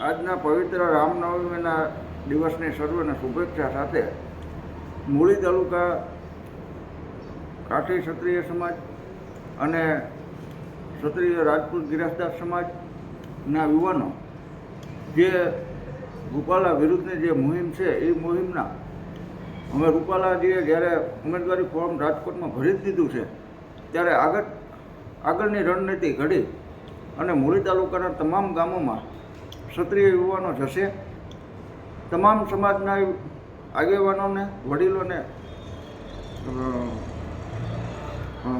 આજના પવિત્ર રામનવમીના દિવસની સર્વને શુભેચ્છા સાથે મૂળી તાલુકા કાઠી ક્ષત્રિય સમાજ અને ક્ષત્રિય રાજપૂત ગિરાસદાર સમાજના યુવાનો જે રૂપાલા વિરુદ્ધની જે મુહિમ છે, એ મુહિમના અમે રૂપાલાજીએ જ્યારે ઉમેદવારી ફોર્મ રાજકોટમાં ભરી જ દીધું છે, ત્યારે આગળ આગળની રણનીતિ ઘડી અને મૂળી તાલુકાના તમામ ગામોમાં ક્ષત્રિય યુવાનો જશે. તમામ સમાજના આગેવાનોને, વડીલોને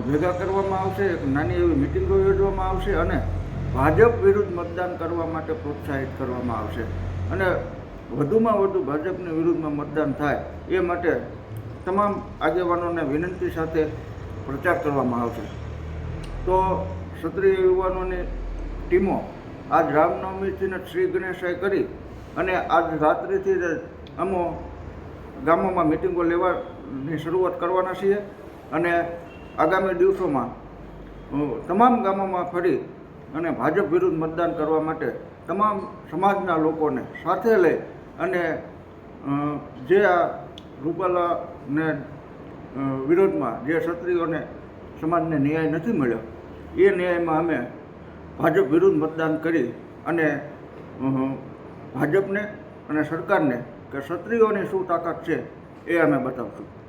ભેગા કરવામાં આવશે, એક નાની એવી મિટિંગો યોજવામાં આવશે અને ભાજપ વિરુદ્ધ મતદાન કરવા માટે પ્રોત્સાહિત કરવામાં આવશે. અને વધુમાં વધુ ભાજપની વિરુદ્ધમાં મતદાન થાય એ માટે તમામ આગેવાનોને વિનંતી સાથે પ્રચાર કરવામાં આવશે. તો ક્ષત્રિય યુવાનોની ટીમો આજ રામનવમીથીને શ્રી ગણેશાય કરી અને આજ રાત્રિથી જ અમો ગામોમાં મિટિંગો લેવાની શરૂઆત કરવાના છીએ અને આગામી દિવસોમાં તમામ ગામોમાં ફરી અને ભાજપ વિરુદ્ધ મતદાન કરવા માટે તમામ સમાજના લોકોને સાથે લઈ અને જે આ રૂપાલાને વિરોધમાં જે ક્ષત્રિયોને સમાજને ન્યાય નથી મળ્યો, એ ન્યાયમાં અમે ભાજપ વિરુદ્ધ મતદાન કરી અને ભાજપને અને સરકારને કે ક્ષત્રિયોની શું તાકાત છે એ અમે બતાવશું.